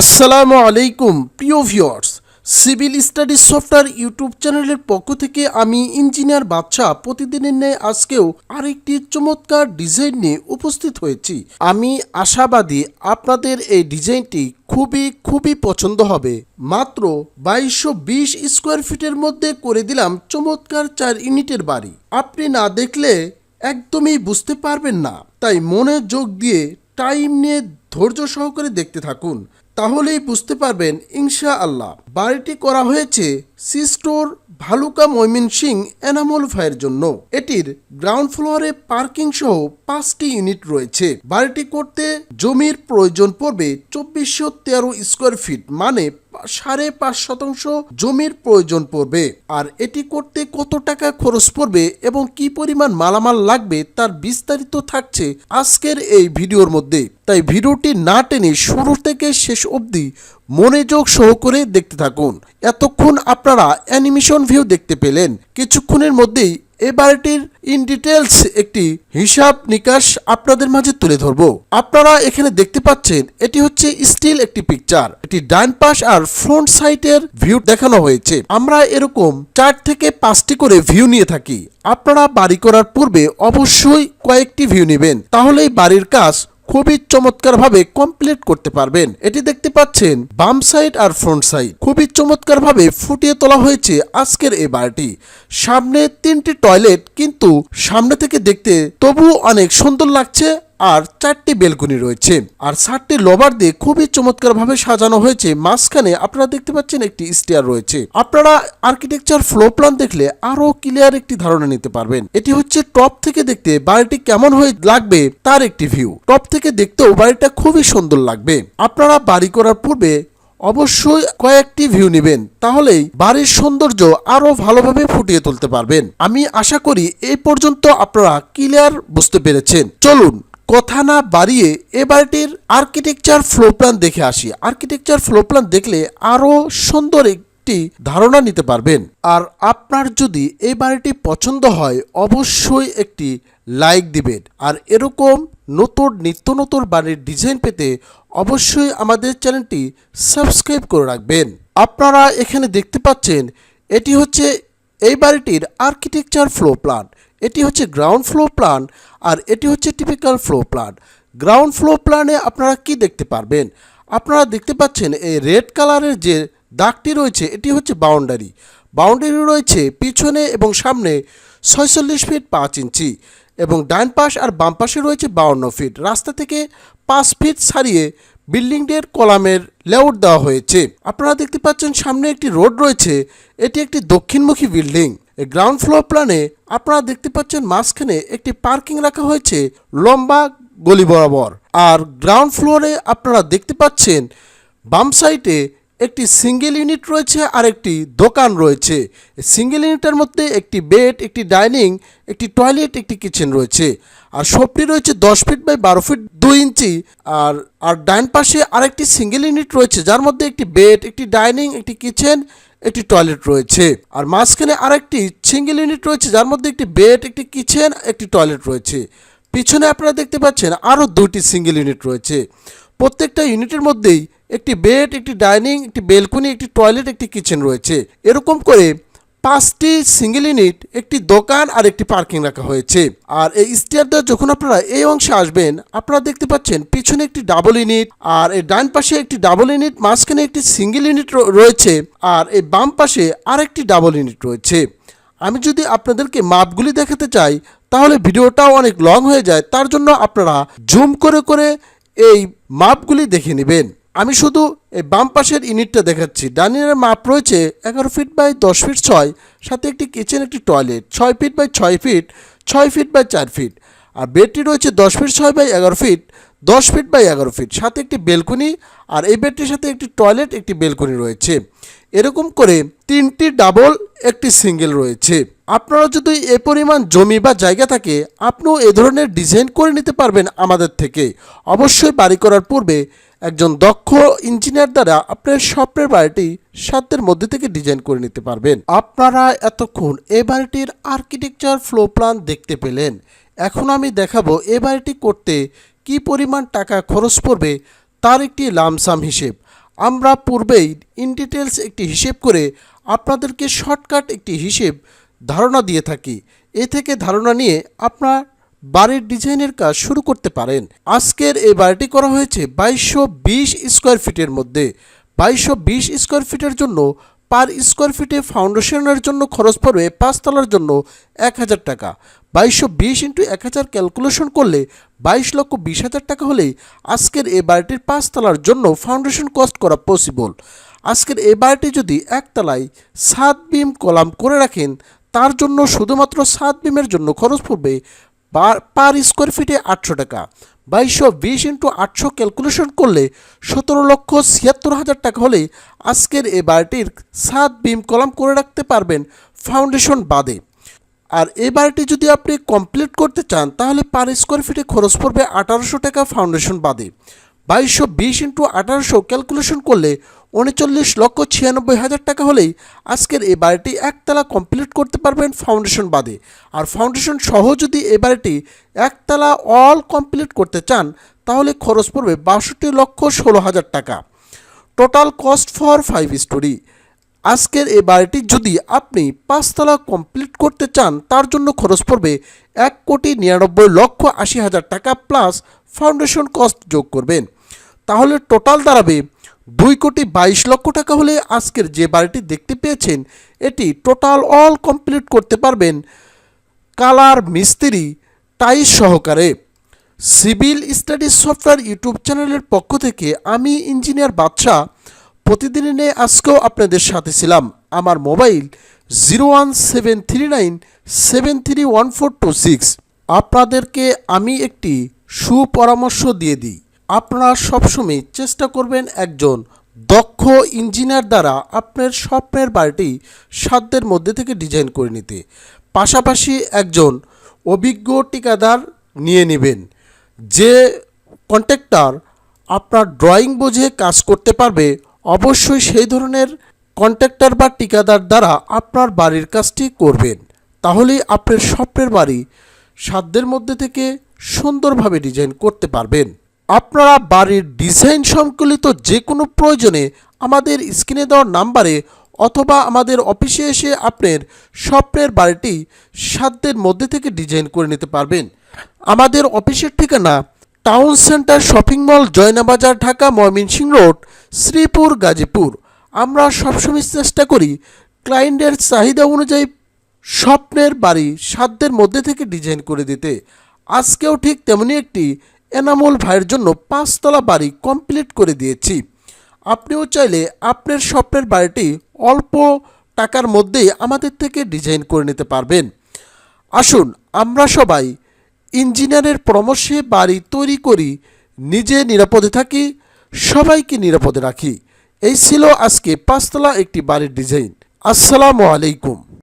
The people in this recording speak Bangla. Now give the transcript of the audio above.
আসসালামু আলাইকুম, প্রিয় viewers. Civil studies software YouTube চ্যানেলের পক্ষ থেকে আমি ইঞ্জিনিয়ার বাদশা প্রতিদিনের ন্যায় আজকেও আরেকটি চমৎকার ডিজাইন নিয়ে উপস্থিত হয়েছি। আমি আশাবাদী আপনাদের এই ডিজাইনটি খুবই খুবই পছন্দ হবে। মাত্র বাইশশো বিশ স্কোয়ার ফিটের মধ্যে করে দিলাম চমৎকার চার ইউনিটের বাড়ি। আপনি না দেখলে একদমই বুঝতে পারবেন না। তাই মনে যোগ দিয়ে টাইম নিয়ে ধৈর্য সহকারে দেখতে থাকুন। তাহলেই বুঝতে পারবেন ইনশা আল্লাহ বাড়িটি করা হয়েছে সিস্টোর ভালুকা ময়মিন সিং এনামল ভাইয়ের জন্য। এটির গ্রাউন্ড ফ্লোরে পার্কিং সহ পাঁচটি ইউনিট রয়েছে। বাড়িটি করতে জমির প্রয়োজন পড়বে চব্বিশশো তেরো স্কোয়ার ফিট মানে সাড়ে পাঁচ শতাংশ জমির প্রয়োজন পড়বে। আর এটি করতে কত টাকা খরচ পড়বে এবং কি পরিমাণ মালামাল লাগবে তার বিস্তারিত থাকছে আজকের এই ভিডিওর মধ্যে। তাই ভিডিওটি না টেনে শুরু থেকে শেষ অবধি মনোযোগ সহকারে দেখতে থাকুন। এতক্ষণ আপনারা অ্যানিমেশন ভিউ দেখতে পেলেন। কিছুক্ষণের মধ্যেই এ বাড়িটির ইন ডিটেলস একটি হিসাব নিকাশ আপনাদের মাঝে তুলে ধরব। আপনারা এখানে দেখতে পাচ্ছেন, এটি হচ্ছে স্টিল একটি পিকচার এটি ডান পাশ আর ফ্রন্ট সাইটের ভিউ দেখানো হয়েছে। আমরা এরকম চার থেকে পাঁচটি করে ভিউ নিয়ে থাকি। আপনারা বাড়ি করার পূর্বে অবশ্যই কয়েকটি ভিউ নেবেন। তাহলেই বাড়ির কাজ খুবই চমৎকারভাবে কমপ্লিট করতে পারবেন। এটি দেখতে পাচ্ছেন, বাম সাইড আর ফ্রন্ট সাইড খুবই চমৎকারভাবে ফুটিয়ে তোলা হয়েছে আজকের এই বাড়িটি। সামনে তিনটি টয়লেট কিন্তু সামনে থেকে দেখতে তবু অনেক সুন্দর লাগছে আর চারটি বেলকনি রয়েছে। আর চারটি লোভার দিয়ে খুবই চমৎকারভাবে সাজানো হয়েছে। মাঝখানে আপনারা দেখতে পাচ্ছেন একটি স্টেয়ার রয়েছে। আপনারা আর্কিটেকচার ফ্লো প্ল্যান দেখলে আরও ক্লিয়ার একটি ধারণা নিতে পারবেন। এটি হচ্ছে টপ থেকে দেখতে বাড়িটি কেমন হয়ে লাগবে তার একটি ভিউ টপ থেকে দেখতেও বাড়িটা খুবই সুন্দর লাগবে। আপনারা বাড়ি করার পূর্বে অবশ্যই কয়েকটি ভিউ নেবেন। তাহলেই বাড়ির সৌন্দর্য আরও ভালোভাবে ফুটিয়ে তুলতে পারবেন। আমি আশা করি এই পর্যন্ত আপনারা ক্লিয়ার বুঝতে পেরেছেন। চলুন কথা না বাড়িয়ে এ বাড়িটির আর্কিটেকচার ফ্লো প্ল্যান দেখে আসি। আর্কিটেকচার ফ্লো প্ল্যান দেখলে আরও সুন্দর একটি ধারণা নিতে পারবেন। আর আপনার যদি এই বাড়িটি পছন্দ হয়, অবশ্যই একটি লাইক দিবেন। আর এরকম নতুন, নিত্য নতুন বাড়ির ডিজাইন পেতে অবশ্যই আমাদের চ্যানেলটি সাবস্ক্রাইব করে রাখবেন। আপনারা এখানে দেখতে পাচ্ছেন, এটি হচ্ছে এই বাড়িটির আর্কিটেকচার ফ্লো প্ল্যান এটি হচ্ছে গ্রাউন্ড ফ্লো প্ল্যান আর এটি হচ্ছে typical flow plan ground flow প্ল্যানে আপনারা কি দেখতে পারবেন? আপনারা দেখতে পাচ্ছেন এই রেড কালারের যে দাগটি রয়েছে, এটি হচ্ছে বাউন্ডারি বাউন্ডারি রয়েছে পিছনে এবং সামনে ছয়চল্লিশ ফিট পাঁচ ইঞ্চি এবং ডান পাশ আর বাম পাশে রয়েছে বাউন্ন ফিট রাস্তা থেকে পাঁচ ফিট ছাড়িয়ে বিল্ডিংটির কলামের লেআউট দেওয়া হয়েছে। আপনারা দেখতে পাচ্ছেন সামনে একটি রোড রয়েছে, এটি একটি দক্ষিণমুখী বিল্ডিং। গ্রাউন্ড ফ্লোর প্ল্যানে আপনারা দেখতে পাচ্ছেন মাঝখানে একটি পার্কিং রাখা হয়েছে লম্বা গলি বরাবর। আর গ্রাউন্ড ফ্লোরে আপনারা দেখতে পাচ্ছেন বাম সাইডে একটি সিঙ্গেল ইউনিট রয়েছে আর একটি দোকান রয়েছে। সিঙ্গেল ইউনিটের মধ্যে একটি বেড একটি ডাইনিং একটি টয়লেট একটি কিচেন রয়েছে। আর সবটি রয়েছে দশ ফিট বাই বারো ফিট দুই ইঞ্চি। আর আর ডাইন পাশে আরেকটি সিঙ্গেল ইউনিট রয়েছে, যার মধ্যে একটি বেড একটি ডাইনিং একটি কিচেন একটি টয়লেট রয়েছে। আর মাঝখানে আরেকটি সিঙ্গেল ইউনিট রয়েছে, যার মধ্যে একটি বেড একটি কিচেন একটি টয়লেট রয়েছে। পিছনে আপনারা দেখতে পাচ্ছেন আরও দুটি সিঙ্গেল ইউনিট রয়েছে। প্রত্যেকটা ইউনিটের মধ্যেই একটি বেড, একটি ডাইনিং, একটি বেলকনি, একটি টয়লেট, একটি কিচেন রয়েছে। এরকম করে পাঁচটি সিঙ্গেল ইউনিট, একটি দোকান আর একটি পার্কিং রাখা হয়েছে। আর এই স্টেয়ার দিয়ে যখন আপনারা এই অংশে আসবেন, আপনারা দেখতে পাচ্ছেন পিছনে একটি ডাবল ইউনিট আর এই ডান পাশে একটি ডাবল ইউনিট, মাঝখানে একটি সিঙ্গেল ইউনিট রয়েছে আর এই বাম পাশে আরেকটি ডাবল ইউনিট রয়েছে। আমি যদি আপনাদেরকে মাপগুলি দেখাতে চাই, তাহলে ভিডিওটাও অনেক লং হয়ে যায়, তার জন্য আপনারা জুম করে করে এই মাপগুলি দেখে নেবেন। আমি শুধু এই বাম পাশের ইউনিটটা দেখাচ্ছি। ডাইনিংয়ের মাপ রয়েছে এগারো ফিট বাই দশ ফিট ছয়, সাথে একটি কিচেন, একটি টয়লেট। ছয় ফিট বাই ছয় ফিট ছয় ফিট বাই চার ফিট। আর বেডটি রয়েছে দশ ফিট ছয় বাই এগারো ফিট, দশ ফিট বাই এগারো ফিট। সাথে একটি বেলকনি আর এই বেডটির সাথে একটি টয়লেট, একটি বেলকনি রয়েছে। এরকম করে তিনটি ডাবল, একটি সিঙ্গেল রয়েছে। আপনারা যদি এ পরিমাণ জমি বা জায়গা থাকে, আপনিও এ ধরনের ডিজাইন করে নিতে পারবেন আমাদের থেকে। অবশ্যই বাড়ি করার পূর্বে একজন দক্ষ ইঞ্জিনিয়ার দ্বারা আপনার স্বপ্নের বাড়িটি সাধ্যের মধ্যে থেকে ডিজাইন করে নিতে পারবেন। আপনারা এতক্ষণ এ বাড়িটির আর্কিটেকচার ফ্লো প্ল্যান দেখতে পেলেন। এখন আমি দেখাবো এ বাড়িটি করতে কি পরিমাণ টাকা খরচ পড়বে, তার একটি লামসাম হিসেব। আমরা পূর্বেই ইন ডিটেলস একটি হিসেব করে আপনাদেরকে শর্টকাট একটি হিসেব ধারণা দিয়ে থাকি। এ থেকে ধারণা নিয়ে আপনার বাড়ির ডিজাইনের কাজ শুরু করতে পারেন। আজকের এই বাড়িটি করা হয়েছে বাইশশো বিশ স্কোয়ার ফিটের মধ্যে। বাইশশো বিশ স্কোয়ার ফিটের জন্য পার স্কোয়ার ফিটে ফাউন্ডেশনের জন্য খরচ পড়বে পাঁচতলার জন্য এক হাজার টাকা। বাইশশো বিশ ইন্টু এক হাজার ক্যালকুলেশন করলে বাইশ লক্ষ বিশ হাজার টাকা হলেই আজকের এই বাড়িটির পাঁচতলার জন্য ফাউন্ডেশন কস্ট করা পসিবল। আজকের এই বাড়িটি যদি একতলায় সাত বিম কলাম করে রাখেন তার জন্য শুধুমাত্র সাত বিমের জন্য খরচ পড়বে পার স্কোয়ার ফিটে আটশো টাকা। বাইশশো বিশ ইন্টু আটশো ক্যালকুলেশন করলে সতেরো লক্ষ ছিয়াত্তর হাজার টাকা হলে আজকের এ বাড়িটির সাত বিম কলাম করে রাখতে পারবেন ফাউন্ডেশন বাদে। আর এই বাড়িটি যদি আপনি কমপ্লিট করতে চান, তাহলে পার স্কোয়ার ফিটে খরচ পড়বে আঠারোশো টাকা ফাউন্ডেশন বাদে। বাইশশো বিশ ইন্টু আঠারোশো ক্যালকুলেশন করলে উনচল্লিশ লক্ষ ছিয়ানব্বই হাজার টাকা হলেই আজকের এই বাড়িটি একতলা কমপ্লিট করতে পারবেন ফাউন্ডেশন বাদে। আর ফাউন্ডেশন সহ যদি এই বাড়িটি একতলা অল কমপ্লিট করতে চান, তাহলে খরচ পড়বে বাষট্টি লক্ষ ষোলো হাজার টাকা। Total cost for five storey আজকের এই বাড়িটি যদি আপনি পাঁচতলা কমপ্লিট করতে চান, তার জন্য খরচ পড়বে এক কোটি নিরানব্বই লক্ষ আশি হাজার টাকা প্লাস ফাউন্ডেশন কস্ট যোগ করবেন। তাহলে টোটাল দাঁড়াবে দুই কোটি বাইশ লক্ষ টাকা হলে আজকের যে বাড়িটি দেখতে পেয়েছেন, এটি টোটাল অল কমপ্লিট করতে পারবেন কালার মিস্ত্রি টাইস সহকারে। সিভিল স্টাডিজ সফটওয়্যার ইউটিউব চ্যানেলের পক্ষ থেকে আমি ইঞ্জিনিয়ার বাদশাহ প্রতিদিনে নিয়ে আজকেও আপনাদের সাথে ছিলাম। আমার mobile zero one seven three nine seven three one four two six. আপনাদেরকে আমি একটি সুপরামর্শ দিয়ে দিই। আপনারা সবসময় চেষ্টা করবেন একজন দক্ষ ইঞ্জিনিয়ার দ্বারা আপনার স্বপ্নের বাড়িটি সাধ্যের মধ্যে থেকে ডিজাইন করে নিতে। পাশাপাশি একজন অভিজ্ঞ ঠিকাদার নিয়ে নেবেন। যে কন্ট্রাক্টর আপনার ড্রয়িং বুঝে কাজ করতে পারবে, অবশ্যই সেই ধরনের কন্ট্রাক্টর বা ঠিকাদার দ্বারা আপনার বাড়ির কাজটি করবেন। তাহলেই আপনার স্বপ্নের বাড়ি সাধ্যের মধ্যে থেকে সুন্দরভাবে ডিজাইন করতে পারবেন। আপনারা বাড়ির ডিজাইন সংকলিত যে কোনো প্রয়োজনে আমাদের স্ক্রিনে দেওয়ার নাম্বারে অথবা আমাদের অফিসে এসে আপনার স্বপ্নের বাড়িটি সাধ্যের মধ্যে থেকে ডিজাইন করে নিতে পারবেন। আমাদের অফিসের ঠিকানা town centre shopping mall, Joynabazar, Dhaka, Mymensingh road, Sreepur, Gazipur. আমরা সবসময় চেষ্টা করি ক্লায়েন্টের চাহিদা অনুযায়ী স্বপ্নের বাড়ি সাধ্যের মধ্যে থেকে ডিজাইন করে দিতে। আজকেও ঠিক তেমনি একটি এনামুল ভাইয়ের জন্য পাঁচতলা বাড়ি কমপ্লিট করে দিয়েছি। আপনিও চাইলে আপনার স্বপ্নের বাড়িটি অল্প টাকার মধ্যেই আমাদের থেকে ডিজাইন করে নিতে পারবেন। আসুন, আমরা সবাই ইঞ্জিনিয়ারের পরামর্শে বাড়ি তৈরি করি, নিজে নিরাপদে থাকি, সবাইকে নিরাপদে রাখি। এই ছিল আজকে পাঁচতলা একটি বাড়ির ডিজাইন আসসালামু আলাইকুম।